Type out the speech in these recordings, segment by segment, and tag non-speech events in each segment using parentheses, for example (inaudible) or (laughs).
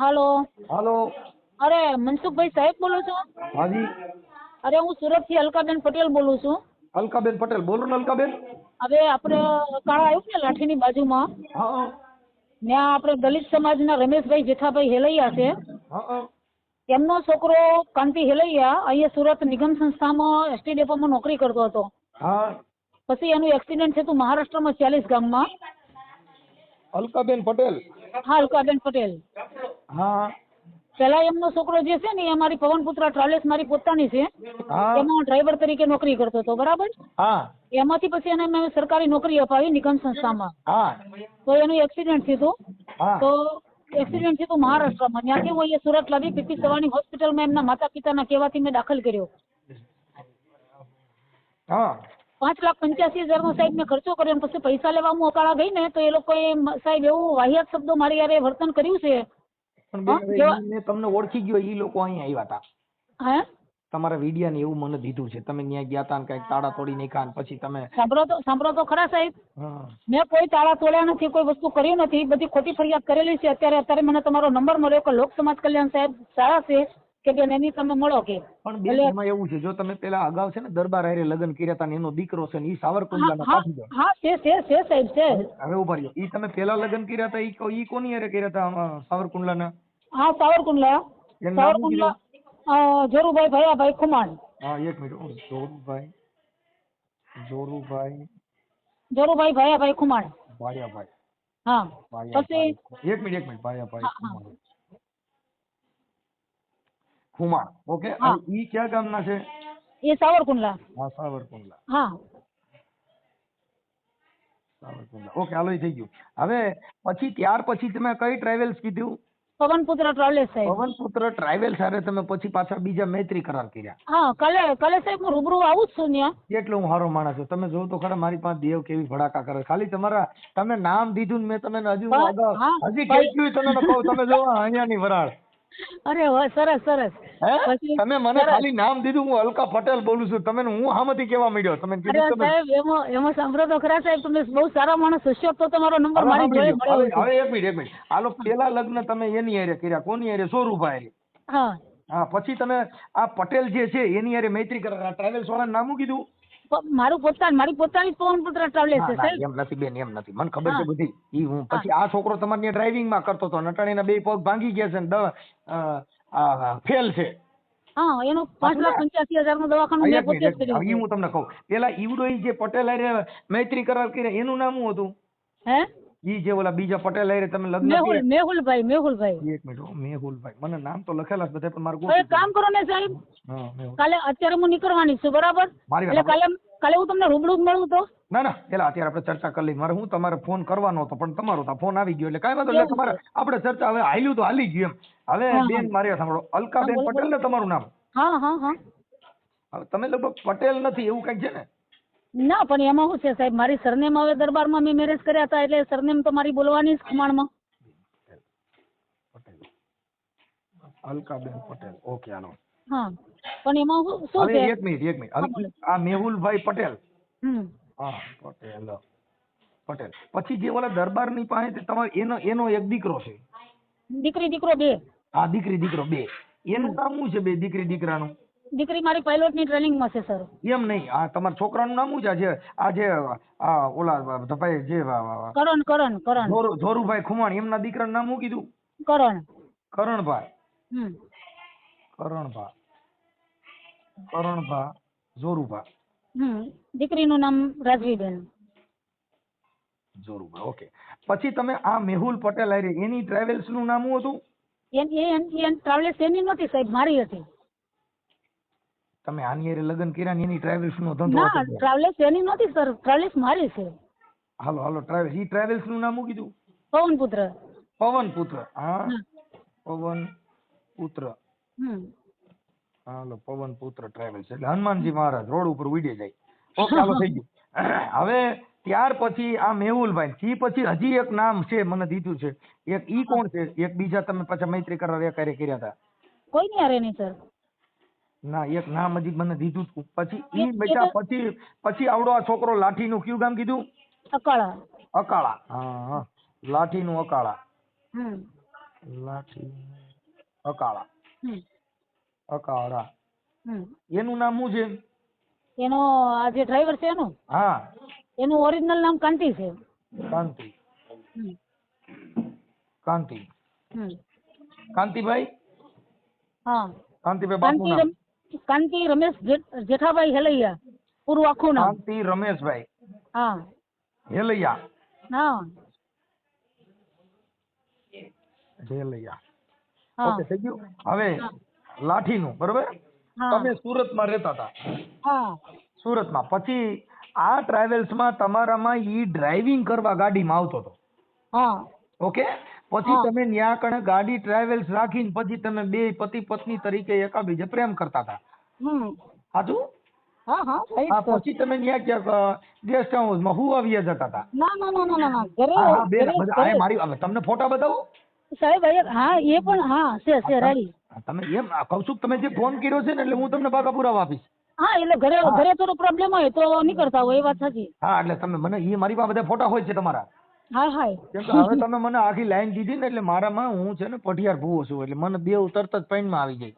હાલો. હાલો. અરે મનસુખભાઈ સાહેબ બોલો છો? હાજી. અરે હું સુરતથી અલકાબેન પટેલ બોલું છું. અલકાબેન પટેલ. બોલો ને અલકાબેન. હવે આપણે કાળા આવ્યું ને લાઠીની બાજુમાં? હા હા. ત્યાં આપણે દલિત સમાજના રમેશભાઈ જેઠાભાઈ હેલૈયા છે. એમનો છોકરો કાંતિ હેલૈયા અહીંયા સુરત નિગમ સંસ્થામાં એસટી ડેપોમાં નોકરી કરતો હતો. પછી એનું એક્સિડન્ટ થયું મહારાષ્ટ્રમાં ચાલીસ ગામમાં. અલકાબેન પટેલ. હા અલકાબેન પટેલ. હા. પેલા એમનો છોકરો જે છે ને એ મારી પવનપુત્રા ટ્રાવેલ્સ મારી પોતાની છે. એમાં ડ્રાઈવર તરીકે નોકરી કરતો હતો બરાબર? હા. એમાંથી પછી એને મેં સરકારી નોકરી અપાવી નિગમ સંસ્થામાં. હા. તો એનું એક્સિડન્ટ થયું તો એક્સિડન્ટ થયું મહારાષ્ટ્રમાં. ત્યાંથી હું એ સુરત લાવી પીપી સવાણી હોસ્પિટલમાં એમના માતા પિતાના કહેવાથી મેં દાખલ કર્યો. હા. પાંચ લાખ પંચ્યાસી હજારનો સાહેબ મેં ખર્ચો કર્યો પછી પૈસા લેવા હું અકાળા ગઈ ને તો એ લોકોએ સાહેબ એવું વાહિયાત શબ્દો મારી યારે વર્તન કર્યું છે. પણ તમને ઓળખી ગયો એ લોકો અહીંયા આવ્યા હતા હે તમારા વિડિયા ને એવું મને દીધું છે. તમે ત્યાં ગયા હતા ને કંઈક તાળા તોડી નાખ્યા ને પછી તમે સાંભળો તો સાંભળો તો ખરા સાહેબ. મેં કોઈ તાળા તોડ્યા નથી કોઈ વસ્તુ કર્યું નથી. બધી ખોટી ફરિયાદ કરેલી છે. અત્યારે અત્યારે મને તમારો નંબર મળ્યો કે લોક સમાજ કલ્યાણ સાહેબ સારા છે કે બેન એની તમે મળો કે. પણ બેન એમાં એવું છે. જો તમે પેલા અગાઉ છે ને દરબાર હારે લગ્ન કર્યા હતા ને એનો દીકરો છે ને ઈ સાવરકુંડલા હા પાટીદાર. હા છે છે છે સાહેબ છે. હવે ઊભા રહ્યો. ઈ તમે પેલા લગ્ન કર્યા હતા ઈ કોની હારે કર્યા હતા સાવરકુંડલા સાવરકુંડલાના? હા સાવરકુંડલા એનું નામ શું સાવરકુંડલા અ, જોરુભાઈ ભયાભાઈ ખુમાણ હા એક મિનિટ ઓ, જોરુભાઈ જોરુભાઈ જોરુભાઈ ભયાભાઈ ખુમાણ ભાયાભાઈ હા ભાયાભાઈ. પછી એક મિનિટ એક મિનિટ ભાયાભાઈ હા, હા. ખુમાણ ખુમાણ ઓકે હા. અને ઈ ક્યાં ગામના છે એ સાવરકુંડલા હા સાવરકુંડલા હા સાવરકુંડલા ઓકે હાલો ઈ થઈ ગયું હવે પછી ત્યાર પછી તમે કઈ ટ્રાવેલ્સ કીધું પવનપુત્ર ટ્રાવેલ્સ સાહેબ. પવનપુત્ર ટ્રાવેલ્સ હારે તમે પછી પાછા બીજા મૈત્રી કરાર કર્યા. હા કાલે કાલે સાહેબ હું રૂબરૂ આવું જ છું ત્યાં કેટલો હું હારો માણસ છું. તમે જોવો તો ખરા મારી પાસે દેવ કેવી ભડાકા કરે ખાલી તમારા તમે નામ દીધું ને મેં તમને હજુ. હજી કેટલું તમે કહું. તમે જોવો અહીંયાની વરાળ. અરે વાહ, સરસ સરસ. પછી તમે મને. ખાલી નામ દીધું હું અલકા પટેલ બોલું છું. તમે હું હામેથી કેવા મળ્યો તમે કીધું તમે સાહેબ એમાં એમાં સાંભળો તો ખરા સાહેબ તમે બહુ સારા માણસ હશો તો તમારો નંબર મારી જોડે મળ્યો હવે એક મિનિટ એક મિનિટ. હાલો પેલા લગ્ન તમે એની હારે કર્યા કોની હારે? સોરુભાઈ. હા. હા પછી તમે આ પટેલ જે છે એની હારે મૈત્રી કરાર ટ્રાવેલ્સ વાળા નામ કીધું? મારું પોતાનું મારી પોતાની પવન પુત્ર ટ્રાવેલ્સ છે સાહેબ. એમ નથી બેન એમ નથી. મને ખબર છે બધી. ઈ હું પછી આ છોકરો તમારે ડ્રાઇવિંગમાં કરતો હતો. નટાણીના બે પગ ભાંગી ગયા છે ને ફેલ છે. હા એનું પાંચ લાખ પંચ્યાસી હજારનું દવાખાનું મેં પોતે જ ઈ કર્યું હું તમને કહું. પેલા ઈવડો જે પટેલ મૈત્રી કરાર કરી એનું નામ શું હતું? હે? ઈ જે ઓલા બીજા પટેલ આયરે તમે લગ્ન મેહુલ મેહુલભાઈ મેહુલભાઈ. એક મિનિટ મેહુલભાઈ. મને નામ તો લખેલા છે બધા પણ મારું એક કામ કરો ને સાહેબ. હા. કાલે અત્યારે હું નીકળવાની છું બરાબર? એટલે કાલે કાલે હું તમને રૂબરૂ મળું તો? ના ના પેલા અત્યારે આપણે ચર્ચા કરી લઈ મારે હું તમારે ફોન કરવાનો હતો પણ તમારો તો ફોન આવી ગયો. એટલે કાંઈ વાંધો એવું તમારે આપણે ચર્ચા હવે હાલ્યું તો હાલી ગયું એમ. હવે. બેન મારે સાંભળો. અલકાબેન પટેલ ને તમારું નામ? હા હા હા. હવે તમે લગભગ પટેલ નથી એવું કંઈક છે ને? ના પણ એમાં શું છે સાહેબ મારી સરનેમ હવે દરબારમાં મેં મેરેજ કર્યા હતા એટલે સરનેમ તો મારી બોલવાની જ ખમાણમાં. અલકાબેન પટેલ. ઓકે આનો. હા પણ એમાં શું- છે? એક મિનિટ એક મિનિટ. હા. આ મેહુલભાઈ પટેલ. હમ. હા પટેલ. પટેલ. પછી જે ઓલા દરબારની પાસે તે તમારે એનો એનો એક દીકરો છે. દીકરી દીકરો બે. આ દીકરી દીકરો બે. એનું નામ શું છે બે દીકરી દીકરાનું? દીકરી મારી પાયલોટની ટ્રેનિંગમાં છે સર એમ નહીં. આ તમારા છોકરાનું નામ શું છે? આ જે આ ઓલા ભાઈ જે કરણ કરણ કરણ. ધોરુભાઈ ખુમાણ એમના દીકરાનું નામ શું કીધું? કરણ. કરણભાઈ. હમ. કરણભા કરણભા જોરુભા હમ. દીકરીનું નામ રાજવીબેન. જોરુભા ઓકે. પછી તમે આ મેહુલ પટેલ હારે એની ટ્રાવેલ્સનું નામ શું હતું? એન એન ટ્રાવેલ્સ એની નહોતી સાહેબ મારી હતી. તમે આની હારે લગ્ન કર્યા ને એની ટ્રાવેલ્સ નો ધંધો ના હતો ટ્રાવેલ્સ એની નથી સર ટ્રાવેલ્સ મારી છે. હાલો હાલો ટ્રાવેલ્સ ઈ ટ્રાવેલ્સનું નામ શું કીધું? પવનપુત્ર. પવન પુત્ર હા? પવન પુત્ર. હાલો પવન પુત્ર ટ્રાવેલ્સ એટલે હનુમાનજી મહારાજ રોડ ઉપર ઉડી જાય. ઓકે (laughs) હાલો થઈ ગયું. (clears throat) હવે ત્યાર પછી આ મેહુલભાઈ ઈ પછી હજી એક નામ છે મને દીધું છે. એક ઈ કોણ છે? એક બીજા તમે પાછા મૈત્રી કરાર એક કર્યા હતા. કોઈ નહીં હારે નહીં સર ના એક નામ હજી મને દીધું તું. પછી ઈ બેટા પછી પછી આવડો આ છોકરો લાઠીનું કયું ગામ કીધું? અકાળા. અકાળા. હા હા. લાઠીનું અકાળા. હમ. લાઠી અકાળા. હમ. અકાળા. હમ. એનું નામ શું છે? એનો આ જે ડ્રાઈવર છે એનું? હા. એનું ઓરિજિનલ નામ કાંતિ છે. કાંતિ. કાંતિ. કાંતિભાઈ? હા. કાંતિભાઈ બાપુ નામ. કાંતિ રમેશ જેઠાભાઈ હેલૈયા પૂરું આખું નામ. કાંતિ રમેશભાઈ. હા. હેલૈયા. હા. હેલૈયા. ઓકે થઈ ગયું? હવે લાઠીનું બરોબર? તમે સુરતમાં રહેતા હતા. હા. સુરતમાં. પછી આ ટ્રાવેલ્સમાં તમારામાં ઈ ડ્રાઇવિંગ કરવા ગાડીમાં આવતો હતો. હા. ઓકે? પછી તમે ત્યાં કણે ગાડી ટ્રાવેલ્સ રાખીને પછી તમે બે પતિ પત્ની તરીકે એકાબીજે પ્રેમ કરતા હતા. હમ. સાચું હા હા હા પછી તમે ન્યા ગેસ્ટ હાઉસમાં હુવા વ્યા જતા હતા ના ના ના ના ના ના ઘરે હા હા બેન ઘરે- બધા આ ઘરે. મારી તમને ફોટા બતાવું? સાહેબ હા એ પણ હા છે છે રાડી તમે એમ કહું છું તમે જે ફોન કર્યો છે ને એટલે હું તમને પાકા પુરાવા આપીશ. હા એટલે ઘરે ઘરે થોડો પ્રોબ્લેમ હોય તો નીકળતા હોય એ વાત સાચી. હા એટલે તમે મને એ મારી પાસે બધા ફોટા હોય છે તમારા. હા હા. કેમ કે હવે તમે મને આખી લાઈન દીધી ને એટલે મારામાં હું છે ને પઢિયાર ભૂવો છું એટલે મને બે તરત જ પાણીમાં આવી જાય.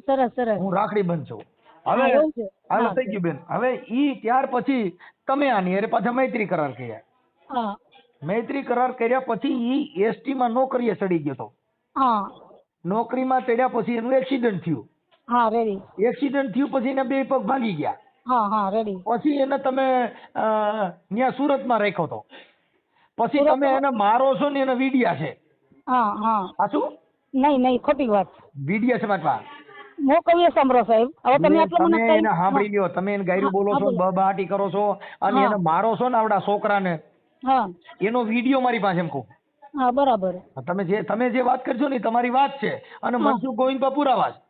સરસ સરસ. હું રાખડી બંધ છું. હવે એવું હા. થઈ ગયું બેન. હવે ઈ ત્યાર પછી તમે આની અરે પાછા મૈત્રી કરાર કર્યા. હા. મૈત્રી કરાર કર્યા પછી ઈ એસટી માં નોકરીએ ચડી ગયો તો હા. નોકરીમાં ચડ્યા પછી એનું એક્સિડન્ટ થયું. હા રેડી એક્સિડન્ટ થયું પછી એના બે પગ ભાંગી ગયા. હા હા રેડી પછી એને તમે ત્યાં સુરતમાં રાખ્યો તો પછી તમે એને મારો છો ને એને વીડિયા છે. હા હા. સાચું નહીં નહીં ખોટી વાત. વીડિયા છે મારા પાસે. સાંભળો સાહેબ. હવે તમે આટલું મને તમે એને સાંભળી લ્યો તમે એને ગાયરું બોલો છો બોલો. કરો છો અને એને મારો છો ને આવડા છોકરાને. હા. એનો વિડિયો મારી પાસે એમ હા બરાબર. તમે જે તમે જે વાત કરશો ને તમારી વાત છે. અને મનસુખ ગોવિંદ પર પુરાવા છે.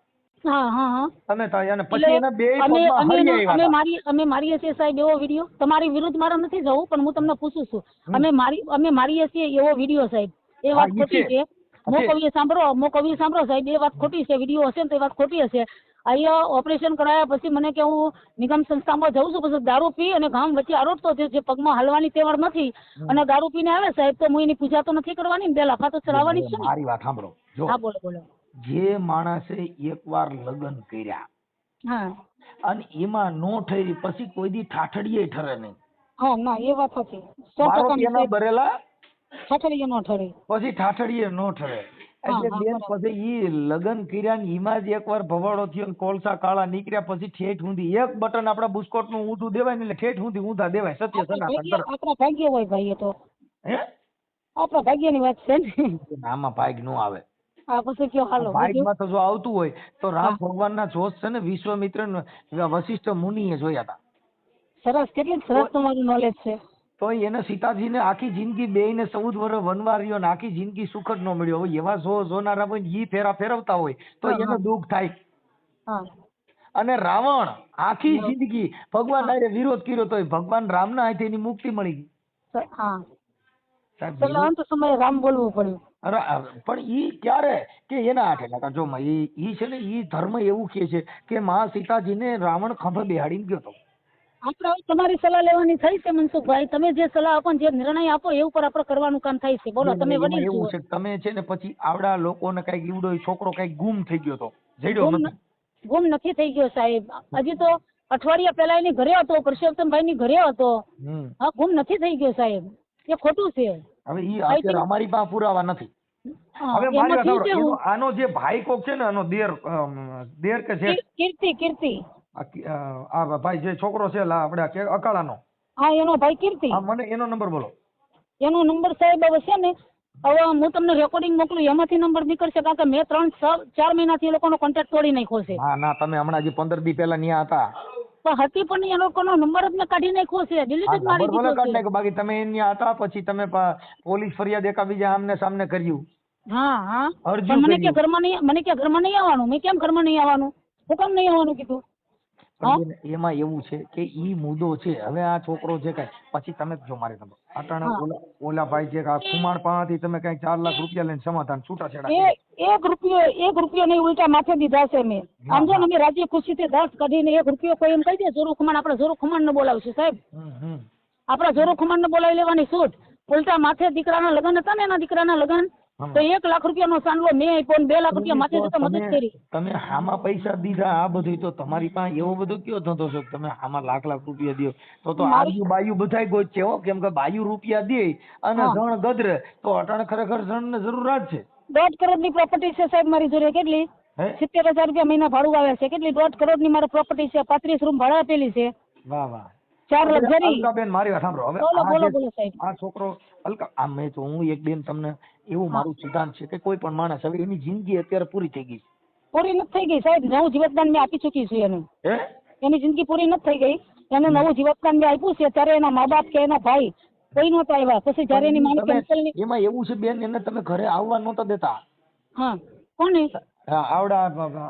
અમે મારીએ છીએ સાહેબ એવો વીડિયો. તમારી વિરુદ્ધ મારે નથી જવું પણ હું તમને પૂછું છું. અમે મારી અમે મારીએ છીએ એવો વીડિયો સાહેબ. એ વાત ખોટી છે. છે મો છે. સાંભળો મો કવિએ સાંભળો સાહેબ એ વાત ખોટી છે વીડિયો હશે ને તો એ વાત ખોટી હશે. અહીંયા ઓપરેશન કરાયા પછી મને કે હું નિગમ સંસ્થામાં જઉં છું પછી દારૂ પી અને ગામ વચ્ચે આરોટતો છે જે પગમાં હલવાની તેવડ નથી. અને દારૂ પીને આવે સાહેબ તો હું એની પૂજા તો નથી કરવાની બે લાફા તો ચડાવવાની છે મારી વાત સાંભળો. જો હા બોલો બોલો. જે માણસે એકવાર લગ્ન કર્યા હા. અને એમાં નો ઠરી પછી કોઈ દી ઠાઠડીએ ઠરે નહીં. હા ના એ વાત હતી સો સાહેબ. ભરેલા ઠઠડીએ નો ઠરે. પછી ઠાઠડીએ નો ઠરે. એટલે બેન પછી ઈ લગન કર્યા ને ઈમાં જ એકવાર ભવાડો થયો ને કોલસા કાળા નીકળ્યા પછી ઠેઠ ઊંધી. એક બટન આપડા બુસ્કોટનું ઊંધું દેવાય ને એટલે ઠેઠ ઊંધી ઊંધા દેવાય. સત્ય સનાતન આપણા ભાગ્ય હોય ભાઈ એ તો. હે? આપણા ભાગ્યની વાત છે ને. આમાં ભાગ નો આવે. આ પછી કયો હાલો? ભાગમાં તો જો આવતું હોય તો રામ હા. ભગવાનના જોશ છે ને વિશ્વામિત્ર વશિષ્ઠ મુનિએ જોયા હતા. સરસ કેટલી સરસ તમારું નોલેજ છે. તો એને સીતાજીને આખી જિંદગી બેયને ચૌદ વર્ષ રહ્યો ને આખી જિંદગી સુખ જ ન મળ્યો. એવા જો જોનારા હોય ઈ ફેરા ફેરવતા હોય તો એને દુઃખ થાય. અને રાવણ આખી જિંદગી ભગવાન હારે વિરોધ કર્યો તો ભગવાન રામના હાથે એની મુક્તિ મળી ગઈ. સાહેબ, અંત સમયે રામ બોલવું પડ્યું. પણ ઈ ક્યારે? કે એના હાથે નકર જો ઈ ઈ છે ને ઈ ધર્મ એવું કહે છે કે માં સીતાજીને રાવણ ખંભે બેહાડીને ગયો તો. આપણે હવે તમારી સલાહ લેવાની થઈ છે મનસુખભાઈ? તમે જે સલાહ આપો ને જે નિર્ણય આપો એ ઉપર આપણે કરવાનું કામ થાય છે. બોલો તમે વડીલ એવું છે તમે છે ને પછી આવડા લોકોને કંઈક ઈવડો છોકરો કંઈક ગુમ થઈ ગયો તો. જઈડો ગુમ નથી થઈ ગયો સાહેબ. હજી તો અઠવાડિયા પહેલા એની ઘરે હતો પરસોત્તમભાઈ ની ઘરે હતો. હા ગુમ નથી થઈ ગયો સાહેબ. એ ખોટું છે. હવે ઈ અત્યારે અમારી પાસે પુરાવા નથી. હવે મારી વાત આનો જે ભાઈ કોક છે ને આનો દેર દેર કે છે? કીર્તિ કીર્તિ. આ આ ભાઈ જે છોકરો છે લા આપણે અકાળાનો. હા એનો ભાઈ કીર્તિ. હા મને એનો નંબર બોલો. એનો નંબર સાહેબ હવે છે ને હવે હું તમને રેકોર્ડિંગ મોકલું એમાંથી નંબર નીકળશે કારણ કે મેં ત્રણ ચાર મહિનાથી એ લોકોનો કોન્ટેક્ટ તોડી નાખ્યો છે. હા ના તમે હમણાં જે પંદર દી પહેલા ન્યા હતા. પણ હતી પણ એ લોકોનો નંબર જ મેં કાઢી નાખ્યો છે ડિલીટ જ મારી દીધો કાઢી નાખ્યો બાકી તમે ન્યા હતા પછી તમે પોલીસ ફરિયાદ એકાબીજા આમને સામને કર્યું. હા હા. મને કે ઘરમાં નહીં મને કે ઘરમાં નહીં આવવાનું મેં કેમ ઘરમાં નહીં આવવાનું? હું કેમ નહીં આવવાનું કીધું? એમાં એવું છે કે ઈ મુદ્દો છે હવે આ છોકરો છે કઈ પછી તમે જો મારે તમે અટાણે. ઓલા ઓલા ભાઈ જે કુમાર પાસેથી તમે કઈ ચાર લાખ રૂપિયા લઈને સમાધાન છૂટા છેડા એક રૂપિયો એક રૂપિયો નહીં ઉલટા માથે દીધા છે મેં સમજો જો. ને અમે રાજી ખુશીથી દાસ કાઢીને એક રૂપિયો કોઈ એમ કહી દે જોરુ ખમાણ આપણે જોરુ ખમાણ ને બોલાવશું સાહેબ આપડા. આપણે જોરું ખમાણ ને બોલાવી લેવાની છૂટ ઉલટા માથે દીકરાના લગ્ન હતા ને એના દીકરાના લગ્ન. તો એક લાખ રૂપિયાનો સાંડલો મેં આપ્યો બે લાખ રૂપિયા માથે જતા મદદ કરી. તમે આમાં પૈસા દીધા આ બધું તો તમારી પાસે એવો બધો કયો ધંધો છે તમે આમાં લાખ લાખ રૂપિયા દો? તો તો આજુ બાયુ બધાય ગોચ છે હો કેમ કે બાયુ રૂપિયા દે અને. જણ ગદરે. તો અટાણ ખરેખર જણને જરૂરિયાત છે. દોઢ કરોડની પ્રોપર્ટી છે સાહેબ મારી જોડે કેટલી? સિત્તેર હજાર રૂપિયા મહિના ભાડું આવે છે. કેટલી? દોઢ કરોડની મારી પ્રોપર્ટી છે પાંત્રીસ રૂમ ભાડા આપેલી છે. વાહ વાહ. ચાર લક્ઝરી અલકાબેન મારી વાત સાંભળો. હવે બોલો બોલો બોલો સાહેબ. આ છોકરો અલકા આ મેં તો હું એક બેન તમને એવું મારું સિદ્ધાંત છે કે કોઈ પણ માણસ હવે એની જિંદગી અત્યારે પૂરી થઈ ગઈ પૂરી નથી થઈ ગઈ સાહેબ. નવું જીવતદાન મેં આપી ચૂકી છું એને. એની જિંદગી પૂરી નથી થઈ ગઈ. એને નવું જીવતદાન મેં આપ્યું છે ત્યારે એના મા બાપ કે એના ભાઈ કોઈ નહોતા આવ્યા. પછી જયારે એની માની કેન્સલની એમાં એવું છે બેન એને તમે ઘરે આવવા નહોતા દેતા. હા. કોને? આવડા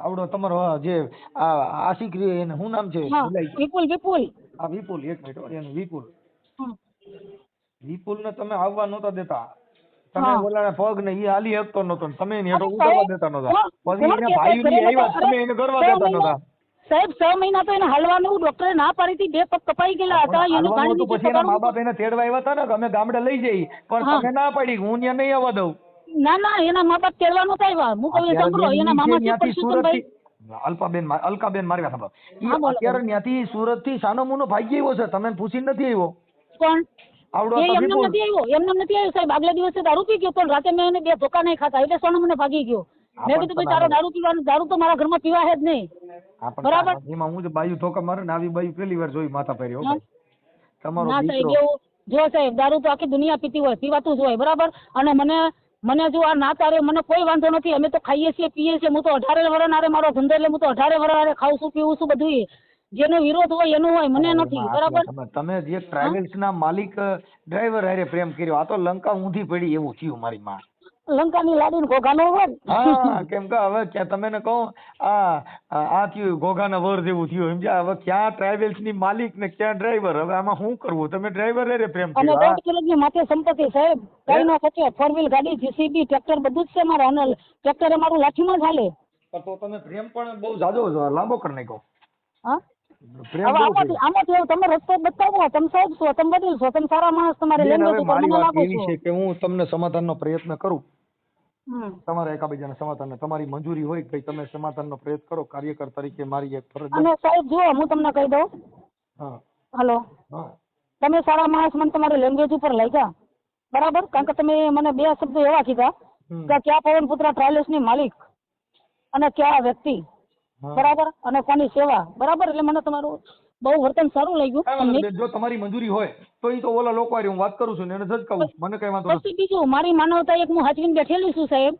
આવડો તમારો જે આશિક એને શું નામ છે? વિપુલ વિપુલ. આ વિપુલ એક મિનિટ હો, એનું વિપુલ. વિપુલ ને તમે આવવા નહોતા દેતા. તમે હા. પગ ને ઈ હાલી શકતો નહોતો ને તમે એને હેઠો અરે ઉતરવા દેતા નહોતા. પછી એના કહેતા ભાઈઓ ઘરે આવ્યા? તમે એને છ દેતા નહોતા. સાહેબ છ મહિના તો એને હાલવાનું ડોક્ટરે ના પાડી હતી બે પગ કપાઈ ગયેલા હતા પણ એનું હાલવાનું હતું, પછી એના મા બાપ એને તેડવા આવ્યા હતા ને કે અમે ગામડે લઈ જઈ પણ હા. તમે ના પાડી હું ત્યાં નહીં આવવા દઉં. ના ના એના મા બાપ તેડવા નતા આવ્યા. હું કહું એ અત્યારે સાંભળો એના મામા સુરતથી- અલ્પાબેન અલકાબેન મારી વાત સાંભળો. અત્યારે. ત્યાંથી સુરતથી સાનોમુનો ભાગી આવ્યો છે. તમે પૂછી નથી આવ્યો? કોણ? આવડો એમને નથી આવ્યો. એમને નથી આવ્યો સાહેબ. આગલા દિવસે દારૂ પી ગયો પણ રાતે મેં એને બે ધોકા નહીં ખાતા એટલે સોનો મને ભાગી ગયો. મેં કીધું ભાઈ તારો દારૂ પીવાનું દારૂ તો મારા ઘરમાં પીવા હે જ નહીં. બરાબર. એમાં હું જે બાયું ઠોકા મારે ને આવી બાયું પહેલી વાર જોઈ માથા પહેરી ભાઈ. તમારો ના સાહેબ દીકરો. એવું જો સાહેબ દારૂ તો આખી દુનિયા પીતી હોય પીવાતું જ હોય બરાબર? અને મને મને જો આ ના તારે મને કોઈ વાંધો નથી. અમે તો ખાઈએ છીએ પીએ છીએ. હું તો અઢારે વરણ આરે મારો ધંધો એટલે હું તો અઢારે વરણ આરે ખાઉં છું પીવું છું બધું જેનો વિરોધ હોય એનું હોય મને નથી. બરાબર? તમે જે ટ્રાવેલ્સ ના માલિક ડ્રાઈવર હારે પ્રેમ કર્યો આ તો લંકા ઊંધી પડી એવું થયું મારી માં. લંકાની લાડી ને ઘોઘાનો વર. હા કેમ કે હવે કે તમે ને કહો આ આ થયું ઘોઘાના વર જેવું થયું. સમજ્યા હવે ક્યાં ટ્રાવેલ્સની માલિક ને ક્યાં ડ્રાઈવર હવે આમાં શું કરવું? તમે ડ્રાઈવર રે પ્રેમ અને કર્યો કિલો ની માથે સંપત્તિ સાહેબ. કઈ નો ખર્ચે ફોર વ્હીલ ગાડી જીસીબી ટ્રેક્ટર બધું જ છે મારે. અને ટ્રેક્ટર અમારું મારું લાઠીમાં ચાલે તો તમે પ્રેમ પણ બહુ જાજો લાંબો કરી નાખ્યો. હા? આમાંથી તમે રસ્તો બતાવો. તમે સાહેબ છો તમે વડીલ છો તમે સારા માણસ તમારે લેંગ્વેજ ઉપર મને લાગો છો. છે કે હું તમને સમાધાનનો પ્રયત્ન કરું. તમારા એકાબીજાના સમાધાન તમારી મંજૂરી હોય કે તમે સમાધાનનો પ્રયત્ન કરો કાર્યકર તરીકે મારી એક ફરજ અને સાહેબ જુઓ હું તમને કહી દઉં. હા. હલો. તમે સારા માણસ મને તમારી લેંગ્વેજ ઉપર લાગ્યા. બરાબર? કારણ કે તમે મને બે શબ્દો એવા કીધા કે ક્યાં પવનપુત્ર ટ્રાવેલ્સની માલિક અને ક્યાં વ્યક્તિ. બરાબર? અને કોની સેવા. બરાબર? એટલે મને તમારું બહુ વર્તન સારું લાગ્યું. જો તમારી મંજૂરી હોય તો એ તો ઓલા લોકો હારે હું વાત કરું છું ને એને જજ કહું. મને કઈ વાંધો નથી પછી બીજું મારી માનવતા એક હું હાચવીને બેઠેલી છું સાહેબ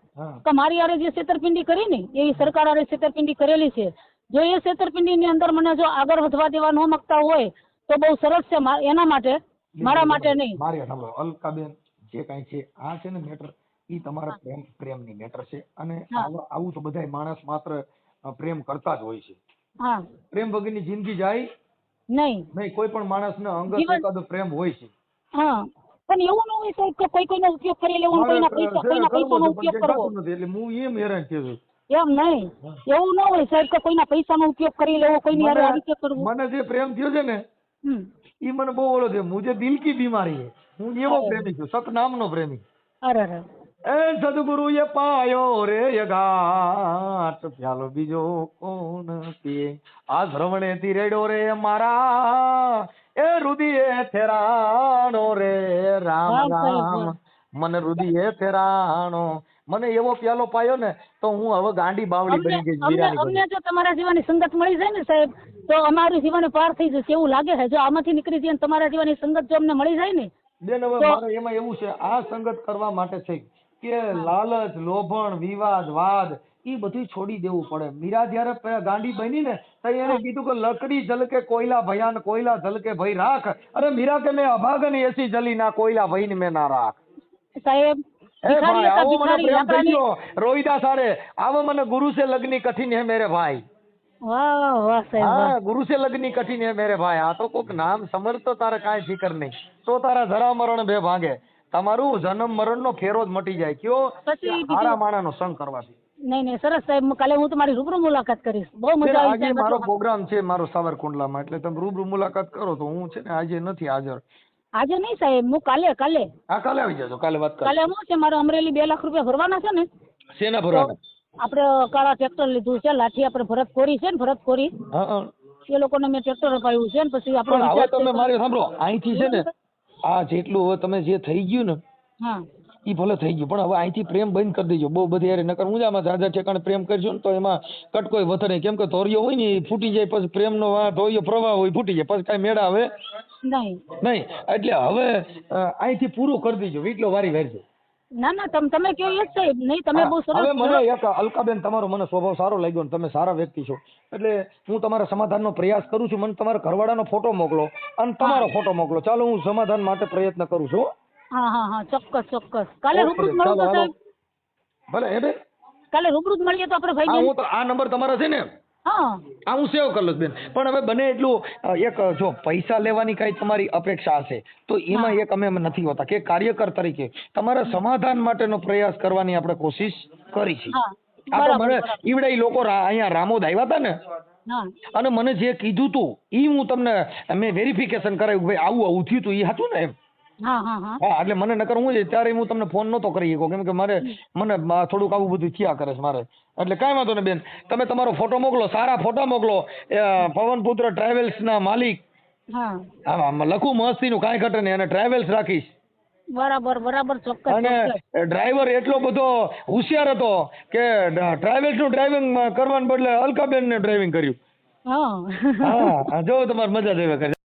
કે મારી આરે જે છેતરપિંડી કરી ને એવી સરકાર આરે છેતરપિંડી કરેલી છે. જો એ છેતરપિંડીની અંદર મને જો આગળ વધવા દેવા ન માંગતા હોય તો બહુ સરસ છે એના માટે મારા માટે નહીં. મારી સાંભળો અલકાબેન જે કાંઈ છે આ છે ને મેટર એ તમારા પ્રેમ પ્રેમની મેટર છે. અને આવું તો બધાય માણસ માત્ર પ્રેમ કરતા જ હોય છે. પ્રેમ પ્રેમ વગરની જિંદગી જાય નહીં. નહીં કોઈ પણ માણસને અંગત એકાદો પ્રેમ હોય છે. હા પણ એવું ન હોય સાહેબ કે કોઈ કોઈનો ઉપયોગ કરી લેવો મારે કોઈના પૈસા કોઈના પૈસાનો ઉપયોગ કરવો. એટલે હું એમ હેરાન થયો છું. એમ નહીં. એવું ન હોય સાહેબ કે કોઈના પૈસાનો ઉપયોગ કરી લેવો કોઈની હારે આ રીતે કરવું. મને જે પ્રેમ થયો છે ને એ ઈ મને બહુ ઓળો છે. મુજે દિલ કી બીમારી હે હું એવો પ્રેમી છું સતનામનો પ્રેમી. અરે અરે એ પાયો રે યગાટ પ્યાલો બીજો કોણ પીએ આ શ્રવણે થી રેડો રે મારા. એ રુદિએ થેરાણો રે રામ રામ. મને રુદિએ થેરાણો મને એવો પ્યાલો પાયો ને તો હું હવે ગાંડી બાવળી બની ગઈ અમને. જો તમારા જેવાની સંગત મળી જાય ને સાહેબ તો અમારું જીવન પાર થઈ જશે એવું લાગે છે. જો આમાંથી નીકળી જઈએ ને તમારા જેવાની સંગત જો અમને મળી જાય ને બેન હવે મારે એમાં એવું છે આ સંગત કરવા માટે છે. કે લાલચ લોભણ વિવાદ વાદ ઈ બધું છોડી દેવું પડે. મીરા જયારે પ- ગાંડી બની ને તો એને કીધું કે લકડી જલકે કોયલા ભયાન કોયલા જલકે ભઈ રાખ. અરે મીરા કે મેં અભાગન એસી જલી ના કોયલા ભઈને મેં ના રાખ. સાહેબ એ ભાઈ ભિખારી હતા આવો મને ભિખારી પ્રેમ થઈ લાકડાની- ગયો રોહિદાસ હારે આવો મને ગુરુ સે લગની કઠિન હે મેરે ભાઈ. વાહ વાહ સાહેબ વાહ. હા ગુરુ સે લગની કઠિન હે મેરે ભાઈ. આ તો કોક નામ સમરતો તારે કાંઈ ફિકર નહીં. તો તારા જરા મરણ બે ભાગે. તમારું જન્મ મરણ નો ફેરો જ મટી જાય. કયો? હારા માણાનો સંગ કરવાથી. નહીં નહીં સરસ સાહેબ કાલે હું તમારી રૂબરૂ મુલાકાત કરીશ. બહુ મજા આવી આજે મારો પ્રોગ્રામ છે મારો સાવરકુંડલામાં એટલે તમે રૂબરૂ મુલાકાત કરો તો હું છે ને આજે નથી હાજર. આજે નહીં સાહેબ હું કાલે કાલે. હા કાલે આવી જજો કાલે વાત કાલે હું છે મારે અમરેલી બે લાખ રૂપિયા ભરવાના છે ને? શેના ભરવાના? આપણે કાળા ટ્રેક્ટર લીધું છે લાઠી આપણે ભરત કોરી છે ને ભરત કોરી એ લોકોને મેં ટ્રેક્ટર અપાયું છે ને પછી પણ આપણે તમે મારે સાંભળો અહીંથી છે ને આ જેટલું હવે તમે જે થઈ ગયું ને હા. ઈ ભલે થઈ ગયું પણ હવે અહીંથી પ્રેમ બંધ કરી દેજો. બહુ બધી યાર નકર હું જામાં ઝાઝા ઠેકાણે પ્રેમ કરજો ને તો એમાં કટકોય વધે નહીં કેમ કે ધોરિયો હોય ને એ ફૂટી જાય પછી પ્રેમનો આ ધોરિયો પ્રવાહ હોય ફૂટી જાય. પછી કાંઈ મેળા આવે? નહીં. નહીં. એટલે હવે અહીંથી પૂરું કરી દેજો. વીટલો વારી વારજો. ના ના તમે તમે કયો એ જ સાહેબ નહીં તમે બહુ સરસ હવે મને એક અલકાબેન તમારો મને સ્વભાવ સારો લાગ્યો ને તમે સારા વ્યક્તિ છો. એટલે હું તમારા સમાધાનનો પ્રયાસ કરું છું. મને તમારા ઘરવાળાનો ફોટો મોકલો અને તમારો ફોટો મોકલો. ચાલો હું સમાધાન માટે પ્રયત્ન કરું છું હા. હા હા ચોક્કસ ચોક્કસ. કાલે રૂબરૂ મળું તો સાહેબ. ભલે હે બે કાલે રૂબરૂ મળીએ તો આપણે ભાઈ હું તો આ નંબર તમારા છે ને? હા. આ હું સેવ કરી લઉં બેન. પણ હવે બને એટલું એક જો પૈસા લેવાની કઈ તમારી અપેક્ષા હશે તો એમાં એક અમે નથી હોતા કે કાર્યકર તરીકે તમારા સમાધાન માટેનો પ્રયાસ કરવાની આપણે કોશિશ કરી છે હા. આ તો બરાબર મને. ઈવડે લોકો અહીંયા રામોદ આવ્યા હતા ને અને મને જે કીધું તું ઈ હું તમને મેં વેરિફિકેશન કરાવ્યું ભાઈ આવું આવું થયું તું એ હતું ને એમ. હા એટલે મને નકર હું ત્યારે હું તમને ફોન નતો કરી શકો કેમ કે મારે મને થોડુંક આવું બધું થયા કરે છે મારે. એટલે કાંઈ વાંધો ને બેન. તમે તમારો ફોટો મોકલો સારા ફોટા મોકલો. પવનપુત્ર ટ્રાવેલ્સ ના માલિક. હા. હા આમાં લખું કાંઈ ઘટે નહીં. અને ટ્રાવેલ્સ રાખીશ. બરાબર બરાબર ચોક્કસ અને ડ્રાઈવર એટલો બધો હોશિયાર હતો કે ટ્રાવેલ્સનું ડ્રાઇવિંગ કરવાને બદલે અલકાબેનને ડ્રાઇવિંગ કર્યું. હા જો તમારે મજા જ આવે કરે.